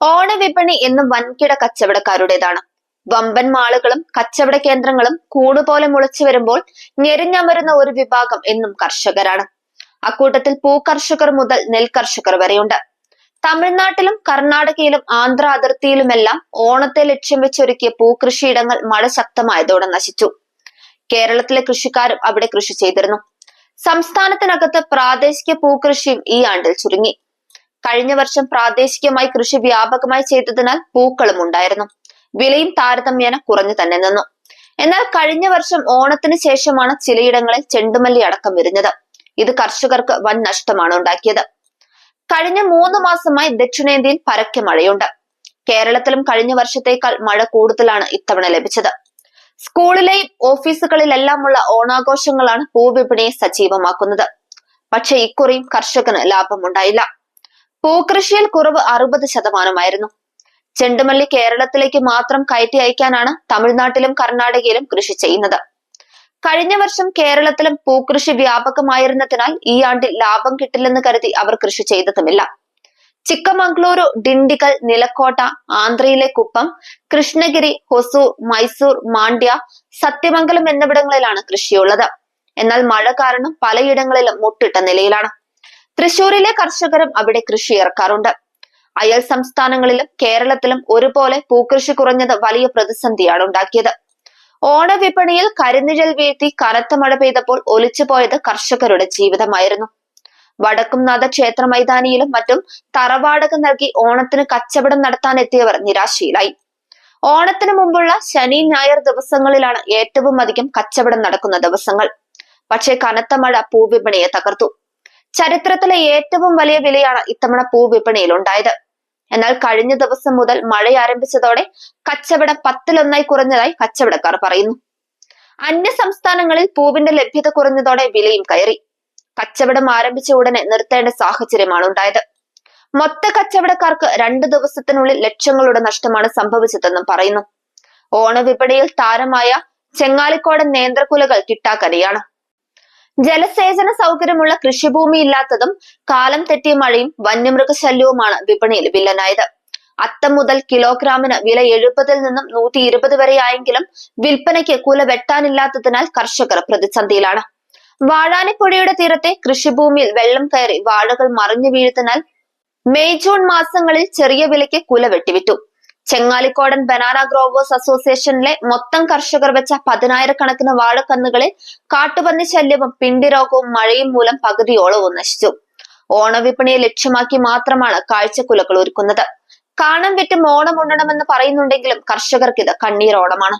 ഓണവിപണി എന്നും വൻകിട കച്ചവടക്കാരുടേതാണ്. വമ്പൻ മാളുകളും കച്ചവട കേന്ദ്രങ്ങളും കൂടുപോലെ മുളച്ചു വരുമ്പോൾ ഞെരിഞ്ഞമരുന്ന ഒരു വിഭാഗം എന്നും കർഷകരാണ്. അക്കൂട്ടത്തിൽ പൂക്കർഷകർ മുതൽ നെൽകർഷകർ വരെയുണ്ട്. തമിഴ്നാട്ടിലും കർണാടകയിലും ആന്ധ്ര അതിർത്തിയിലുമെല്ലാം ഓണത്തെ ലക്ഷ്യം വെച്ചൊരുക്കിയ പൂക്കൃഷിയിടങ്ങൾ മഴ ശക്തമായതോടെ നശിച്ചു. കേരളത്തിലെ കൃഷിക്കാരും അവിടെ കൃഷി ചെയ്തിരുന്നു. സംസ്ഥാനത്തിനകത്ത് പ്രാദേശിക പൂക്കൃഷിയും ഈ ആണ്ടിൽ ചുരുങ്ങി. കഴിഞ്ഞ വർഷം പ്രാദേശികമായി കൃഷി വ്യാപകമായി ചെയ്തതിനാൽ പൂക്കളും ഉണ്ടായിരുന്നു. വിലയും താരതമ്യേന കുറഞ്ഞു തന്നെ നിന്നു. എന്നാൽ കഴിഞ്ഞ വർഷം ഓണത്തിന് ശേഷമാണ് ചിലയിടങ്ങളിൽ ചെണ്ടുമല്ലി അടക്കം വിരിഞ്ഞത്. ഇത് കർഷകർക്ക് വൻ നഷ്ടമാണ് ഉണ്ടാക്കിയത്. കഴിഞ്ഞ മൂന്ന് മാസമായി ദക്ഷിണേന്ത്യയിൽ പരക്കെ മഴയുണ്ട്. കേരളത്തിലും കഴിഞ്ഞ വർഷത്തേക്കാൾ മഴ കൂടുതലാണ് ഇത്തവണ ലഭിച്ചത്. സ്കൂളിലെയും ഓഫീസുകളിലെല്ലാമുള്ള ഓണാഘോഷങ്ങളാണ് പൂവിപണിയെ സജീവമാക്കുന്നത്. പക്ഷെ ഇക്കുറിയും കർഷകന് ലാഭമുണ്ടായില്ല. പൂക്കൃഷിയിൽ കുറവ് അറുപത് ശതമാനമായിരുന്നു. ചെണ്ടുമല്ലി കേരളത്തിലേക്ക് മാത്രം കയറ്റി അയക്കാനാണ് തമിഴ്നാട്ടിലും കർണാടകയിലും കൃഷി ചെയ്യുന്നത്. കഴിഞ്ഞ വർഷം കേരളത്തിലും പൂക്കൃഷി വ്യാപകമായിരുന്നതിനാൽ ഈ ആണ്ടിൽ ലാഭം കിട്ടില്ലെന്ന് കരുതി അവർ കൃഷി ചെയ്തതുമില്ല. ചിക്കമംഗ്ലൂരു ഡിണ്ടിഗൽ നിലക്കോട്ട ആന്ധ്രയിലെ കുപ്പം കൃഷ്ണഗിരി ഹൊസൂർ മൈസൂർ മാണ്ഡ്യ സത്യമംഗലം എന്നിവിടങ്ങളിലാണ് കൃഷിയുള്ളത്. എന്നാൽ മഴ കാരണം പലയിടങ്ങളിലും മുട്ടിട്ട നിലയിലാണ്. തൃശൂരിലെ കർഷകരും അവിടെ കൃഷി ഇറക്കാറുണ്ട് അയൽ സംസ്ഥാനങ്ങളിലും കേരളത്തിലും ഒരുപോലെ പൂക്കൃഷി കുറഞ്ഞത് വലിയ പ്രതിസന്ധിയാണ് ഉണ്ടാക്കിയത്. ഓണവിപണിയിൽ കരിനിഴൽ വീഴ്ത്തി കനത്ത മഴ പെയ്തപ്പോൾ ഒലിച്ചുപോയത് കർഷകരുടെ ജീവിതമായിരുന്നു. വടക്കുംനാഥ ക്ഷേത്ര മൈതാനിയിലും മറ്റും തറവാടക നൽകി ഓണത്തിന് കച്ചവടം നടത്താൻ എത്തിയവർ നിരാശയിലായി. ഓണത്തിന് മുമ്പുള്ള ശനി ഞായർ ദിവസങ്ങളിലാണ് ഏറ്റവും അധികം കച്ചവടം നടക്കുന്ന ദിവസങ്ങൾ. പക്ഷേ കനത്ത മഴ പൂവിപണിയെ തകർത്തു. ചരിത്രത്തിലെ ഏറ്റവും വലിയ വിലയാണ് ഇത്തവണ പൂവിപണിയിൽ ഉണ്ടായത്. എന്നാൽ കഴിഞ്ഞ ദിവസം മുതൽ മഴ ആരംഭിച്ചതോടെ കച്ചവടം പത്തിലൊന്നായി കുറഞ്ഞതായി കച്ചവടക്കാർ പറയുന്നു. അന്യ സംസ്ഥാനങ്ങളിൽ പൂവിന്റെ ലഭ്യത കുറഞ്ഞതോടെ വിലയും കയറി. കച്ചവടം ആരംഭിച്ച ഉടനെ നിർത്തേണ്ട സാഹചര്യമാണ് ഉണ്ടായത്. മൊത്ത കച്ചവടക്കാർക്ക് രണ്ടു ദിവസത്തിനുള്ളിൽ ലക്ഷങ്ങളുടെ നഷ്ടമാണ് സംഭവിച്ചതെന്നും പറയുന്നു. ഓണവിപണിയിൽ താരമായ ചെങ്ങാലിക്കോടൻ നേന്ത്രക്കുലകൾ കിട്ടാക്കരയാണ് ജലസേചന സൗകര്യമുള്ള കൃഷിഭൂമി ഇല്ലാത്തതും കാലം തെറ്റിയ മഴയും വന്യമൃഗശല്യവുമാണ് വിപണിയിൽ വില്ലനായത്. അത്തം മുതൽ കിലോഗ്രാമിന് വില എഴുപതിൽ നിന്നും നൂറ്റി ഇരുപത് വരെയായെങ്കിലും വിൽപ്പനയ്ക്ക് കുല വെട്ടാനില്ലാത്തതിനാൽ കർഷകർ പ്രതിസന്ധിയിലാണ്. വാഴാനിപ്പുഴയുടെ തീരത്തെ കൃഷിഭൂമിയിൽ വെള്ളം കയറി വാഴകൾ മറിഞ്ഞു വീഴുന്നതിനാൽ മെയ് ജൂൺ മാസങ്ങളിൽ ചെറിയ വിലയ്ക്ക് കുല വെട്ടിവിറ്റു ചെങ്ങാലിക്കോടൻ ബനാന ഗ്രോവേഴ്സ് അസോസിയേഷനിലെ മൊത്തം കർഷകർ വെച്ച പതിനായിരക്കണക്കിന് വാഴക്കന്നുകളിൽ കാട്ടുപന്നി ശല്യവും പിണ്ടിരോഗവും മഴയും മൂലം പകുതിയോളവും നശിച്ചു. ഓണവിപണിയെ ലക്ഷ്യമാക്കി മാത്രമാണ് കാഴ്ചക്കുലകൾ ഒരുക്കുന്നത്. കാണം വിറ്റും ഓണം ഉണ്ണണമെന്ന് പറയുന്നുണ്ടെങ്കിലും കർഷകർക്ക് ഇത് കണ്ണീരോണമാണ്